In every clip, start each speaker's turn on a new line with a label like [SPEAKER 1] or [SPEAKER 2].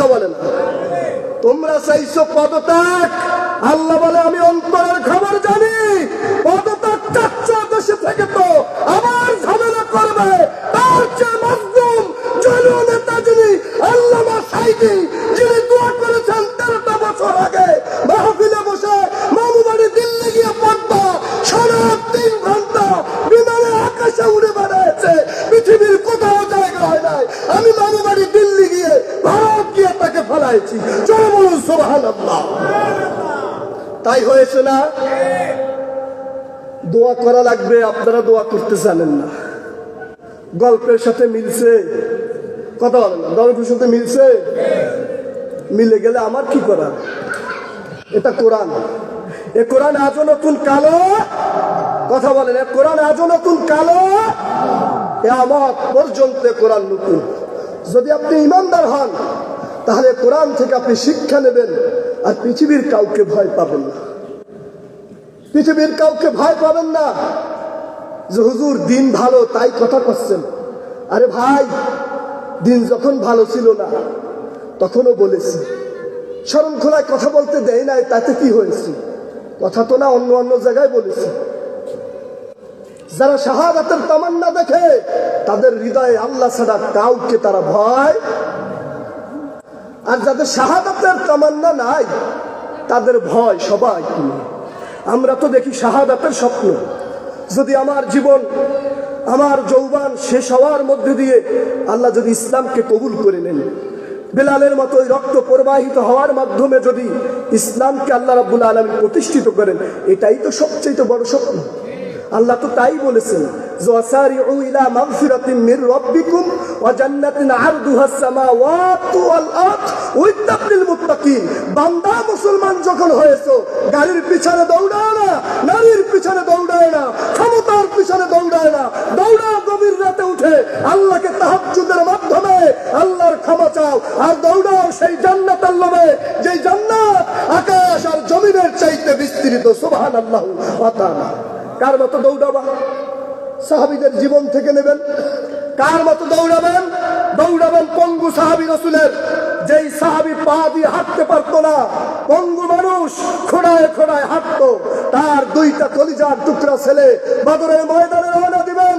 [SPEAKER 1] কথা বলে না। তোমরা চাইছো পদত্যাগ? আল্লাহ বলে, আমি অন্তরের খবর জানি। পদত্যাগ চাচ্ছ দেশে থেকে তো আবার ঝামেলা করবে। তার চেয়ে মজলুম চলুন যিনি আল্লামা সাইদি তাই হয়েছে না? দোয়া করা লাগবে, আপনারা দোয়া করতে জানেন না। গল্পের সাথে মিলছে। কথা বলেন গল্পের সাথে মিলছে? মিলে গেলে আমার কি করার? এটা কোরআন। এ কোরআন আজও নতুন কালো? কথা বলেন, এ কোরআন আজও নতুন কালো? এ আমার পর্যন্ত কোরআন নতুন। যদি আপনি ইমানদার হন, তাহলে কোরআন থেকে আপনি শিক্ষা নেবেন। আর পৃথিবীর কাউকে ভয় পাবেন না। পৃথিবীর কাউকে ভয় পাবেন না যে, হুজুর, দিন ভালো, তাই কথা করছেন। আরে ভাই, দিন যখন ভালো ছিল না, তখনও বলেছি স্মরণ খোলায় কথা বলতে দেয় নাই, তাতে কি হয়েছে? কথা তো না, অন্য অন্য জায়গায় বলেছি। যারা শাহাদাতের তামান্না দেখে, তাদের হৃদয়ে আল্লাহ ছাড়া কাউকে তারা ভয় আর যাদের শাহাদাতের তামান্না নাই, তাদের ভয় সবাই আমরা তো দেখি শাহাদাতের স্বপ্ন। যদি আমার জীবন, আমার যৌবান শেষ হওয়ার মধ্যে দিয়ে আল্লাহ যদি ইসলামকে কবুল করে নেন, বেলালের মতো রক্ত প্রবাহিত হওয়ার মাধ্যমে যদি ইসলামকে আল্লাহ রাব্বুল আলমী প্রতিষ্ঠিত করেন, এটাই তো সবচেয়ে বড় স্বপ্ন। আল্লাহ তো তাই বলেছেন উঠে আল্লাহকে তাহাজ্জুদের মাধ্যমে আল্লাহর ক্ষমা চাও, আর দৌড়াও সেই জান্নাতের লোভে, যেই জান্নাত আকাশ আর জমিনের চাইতে বিস্তৃত ওয়া তাআলা। কার মতো দৌড়াবা? সাহাবিদের জীবন থেকে নেবেন। কার মতো দৌড়াবেন? দৌড়াবেন পঙ্গু সাহাবি রসুলের। যেই সাহাবি পা দিয়ে হাঁটতে পারতো না, পঙ্গু মানুষ খোড়ায় খোড়ায় হাঁটতো। তার দুইটা কলিজার টুকরা ছেলে বাদরের ময়দানে রওনা দিবেন।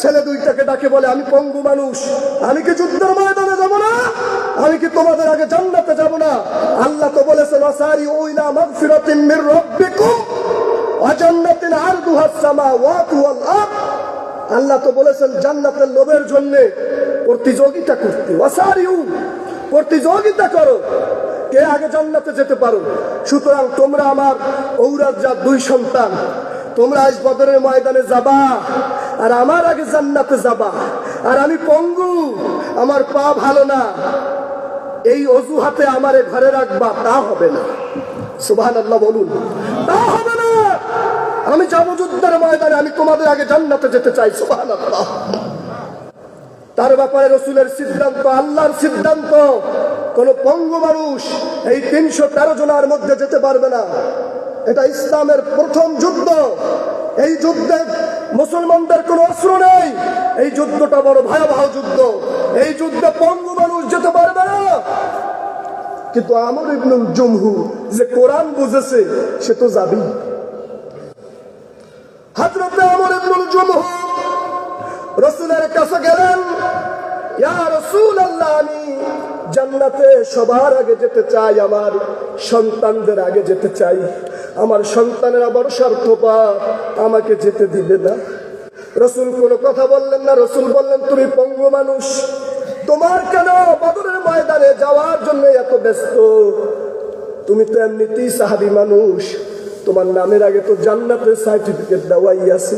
[SPEAKER 1] ছেলে দুইটাকে ডাকে বলে, আমি পঙ্গু মানুষ, আমি কি যুদ্ধের ময়দানে যাব না? আমি কি তোমাদের আগে জান্নাতে যাব না? আল্লাহ তো বলেছেন আসারি ওইলা মাগফিরাতিন মির রাব্বিকুম আল্লাহ তো বলেছেন, জান্নাতের লোভের জন্য প্রতিযোগিতা করতে। প্রতিযোগিতা করো। কে আগে জান্নাতে যেতে পারো? সুতরাং তোমরা আমার যা দুই সন্তান। তোমরা আজ বদরের ময়দানে যাবা, আর আমার আগে জান্নাতে যাবা। আর আমি পঙ্গু, আমার পা ভালো না। এই অজুহাতে আমারে ঘরে রাখবা, তা হবে না। সুবহান আল্লাহ বলুন। আমি যাব যুদ্ধের ময়দানে, আমি তোমাদের আগে জান্নাতে যেতে চাই তার ব্যাপারে রসুলের সিদ্ধান্ত, আল্লাহর সিদ্ধান্ত। কোন পঙ্গু মানুষ এই তিনশো তেরো জনের মধ্যে যেতে পারবে না। এটা ইসলামের প্রথম যুদ্ধ। এই যুদ্ধে মুসলমানদের কোনো অস্ত্র নেই। এই যুদ্ধটা বড় ভয়াবহ যুদ্ধ। এই যুদ্ধে পঙ্গু মানুষ যেতে পারবে না। কিন্তু আমার ইবনুল জমহু যে কোরআন বুঝেছে, সে তো যাবি হাজরতে আমার ইবনুল জমহু রসুলের কাছে গেলেন, ইয়া রসুল আল্লাহ আমি জান্নাতে সবার আগে যেতে চাই, আমার সন্তানদের আগে যেতে চাই। আমার সন্তানেরা বড় স্বার্থপা আমাকে যেতে দিবে না। রসুল কোনো কথা বললেন না, রসুল বললেন, তুমি পঙ্গু মানুষ, তোমার কেন বদরের ময়দানে যাওয়ার জন্য এত ব্যস্ত? তুমি তো এমনিতেই সাহাবি মানুষ তোমার নামের আগে তো জান্নাতের সার্টিফিকেট দেওয়াই আছে।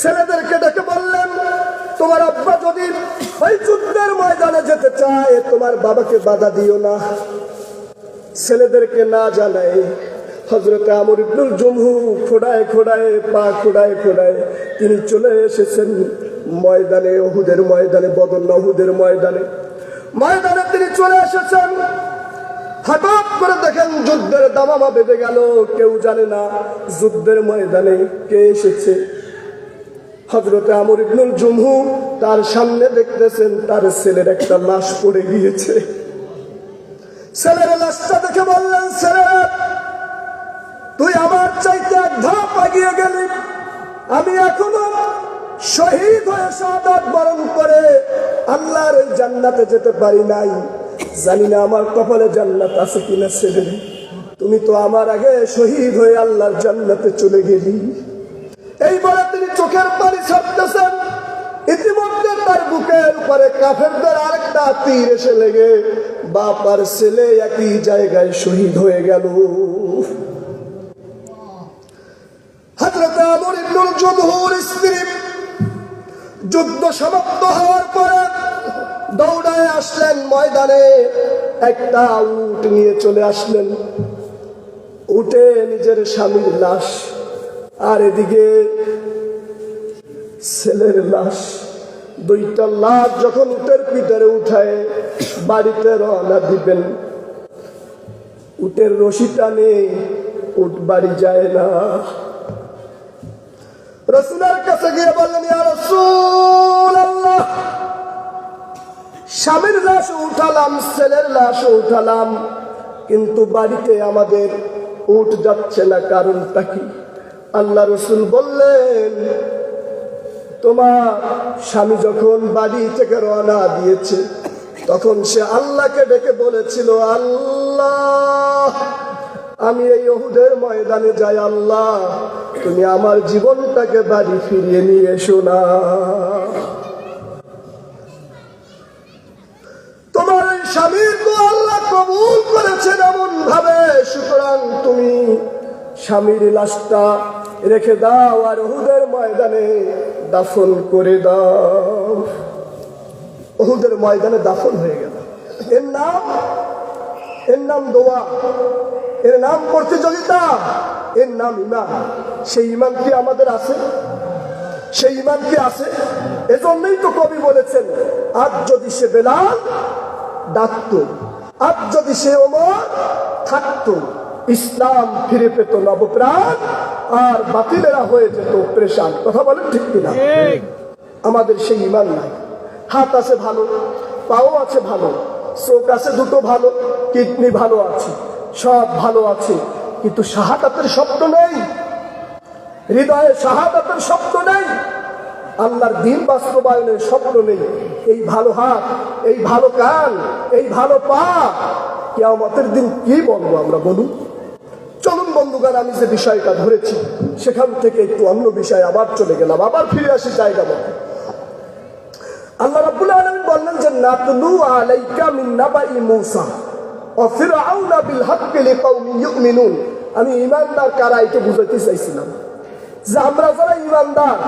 [SPEAKER 1] ছেলেদেরকে ডেকে বললেন, তোমার আব্বা যদি ওই যুদ্ধের ময়দানে যেতে চায়, তোমার বাবাকে বাধা দিও না। ছেলেদেরকে না জানায় হজরতে আমর ইবনুল জমহু খোড়ায় খোড়ায়, পা খোড়ায় খোড়ায় তিনি চলে এসেছেন ময়দানে অহুদের ময়দানে বদল অহুদের ময়দানে। ময়দানে তিনি চলে এসেছেন। হঠাৎ করে দেখেন যুদ্ধের দামামা বেঁধে গেল, কেউ জানে না যুদ্ধের ময়দানে কে এসেছে। হজরতে আমর ইবনুল জুমহু তার সামনে দেখতেছেন, তার ছেলের একটা লাশ পড়ে গিয়েছে। ছেলের লাশটা দেখে বললেন ছেলে তুই আমার চাইতে এক ধাপ আগিয়ে গেলি। আমি এখনও শহীদ হয়ে শাহাদাত বরণ করে আল্লাহর জান্নাতে যেতে পারি নাই। জানি না আমার কপালে জান্নাত আছে কিনা ছেলে। তুমি তো আমার আগে শহীদ হয়ে আল্লাহর জান্নাতে চলে গেলি। এই বলে তিনি চোখের পানি ছাড়তেছেন। ইতিমধ্যে তার বুকের উপরে কাফেরদের আরেকটা তীর এসে লেগে বাপার ছেলে একই জায়গায় শহীদ হয়ে গেল। হজরত আমর ইবনুল জমহুর স্ত্রী যুদ্ধ সমাপ্ত হওয়ার পরে দৌড়ায় আসলেন ময়দানে। একটা উট নিয়ে চলে আসলেন। উঠে নিজের স্বামীর লাশ আর এদিকে ছেলের লাশ। দুইটা লাশ যখন উটের পিঠরে উঠায়, বাড়িতে রওনা দিবেন। উটের রশিটা নেই উট বাড়ি যায় না। রসুলের কাছে গিয়ে বললেন স্বামীর লাশ উঠালাম, ছেলের লাশ উঠালাম। কিন্তু বাড়িতে আমাদের উঠ যাচ্ছে না, কারণটা কি? আল্লাহ রসুল বললেন, তোমার স্বামী যখন বাড়ি থেকে রওনা দিয়েছে, তখন সে আল্লাহকে ডেকে বলেছিল, আল্লাহ, আমি এই ওহুদের ময়দানে যাই, আল্লাহ, তুমি আমার জীবনটাকে বাড়ি ফিরিয়ে নিয়ে এসো না। স্বামীর তো আল্লাহ কবুল করেছেন এমন ভাবে সুতরাং তুমি স্বামীর লাশটা রেখে দাও আর ওহুদের ময়দানে দাফন করে দাও। ওহুদের ময়দানে দাফন হয়ে গেল। এর নাম এর নাম দোয়া, এর নাম প্রতিযোগিতা, এর নাম ইমান। সেই ইমান কি আমাদের আছে? সেই ইমান কি আছে? এজন্যই তো কবি বলেছেন, আজ যদি সে বেলাল ডাকত আজ যদি সে ওমর থাকতো ইসলাম ফিরে পেত নবপ্রাণ আর বাতিলেরা হয়ে যেত প্রেশান। কথা বলেন ঠিক কিনা? আমাদের সেই ইমান নাই। হাত আছে ভালো পাও আছে ভালো চোখ আছে দুটো ভালো কিডনি ভালো আছে সব ভালো আছে। কিন্তু শাহাদাতের শব্দ নেই। হৃদয়ে শাহাদাতের শব্দ নেই। আল্লাহর দিন বাস্তবায়নের স্বপ্ন নেই। এই ভালো হাত, এই ভালো কান, এই ভালো পা, কেয়ামতের দিন কি বলব আমরা বলুন চলুন বন্ধুগান আমি যে বিষয়টা ধরেছি, সেখান থেকে একটু অন্য বিষয় আবার চলে গেলাম, আবার ফিরে আসি জায়গা মতো। আল্লাহ বললেন যে, নাতলু আলাইকা মিন বিল আমি ঈমানদার কারা এটা বুঝাইতে চাইছিলাম। যে আমরা যারা ঈমানদার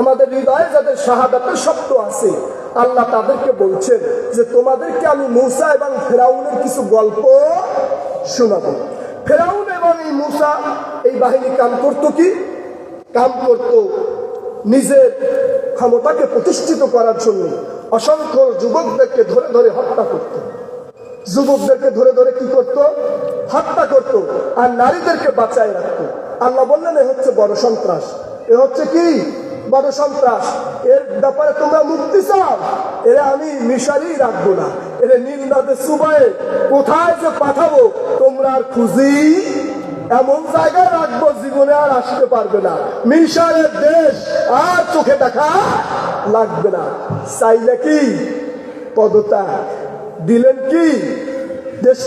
[SPEAKER 1] আমাদের হৃদয়ে যাদের শাহাদাতের শব্দ আছে আল্লাহ তাদেরকে বলছেন যে তোমাদেরকে আমি মূসা এবং ফেরাউনের কিছু গল্প শোনাবো। ফেরাউন এবং এই মূসা এই বাহিনী কাম করতো কি? কাম করতো নিজের ক্ষমতাকে প্রতিষ্ঠিত করার জন্য। অসংখ্য যুবকদেরকে ধরে ধরে হত্যা করত। যুবকদেরকে ধরে ধরে কি করত? হত্যা করত আর নারীদেরকে বাঁচায় রাখত। আল্লাহ বললেন, এ হচ্ছে বড় সন্ত্রাস। এ হচ্ছে কি? বড় সন্ত্রাস। এর ব্যাপারে তোমরা মুক্তি চাও। এরা আমি মিশারি রাখব না। এরা নীল নদে সুবাই কোথায় যে পাঠাবো, তোমরা আর খুঁজি এমন জায়গায় রাখব, জীবনে আর আসতে পারবে না। মিশরের দেশ আর চোখে দেখা লাগবে না। চাইলে কি পদতা দিলেন কি? দেশ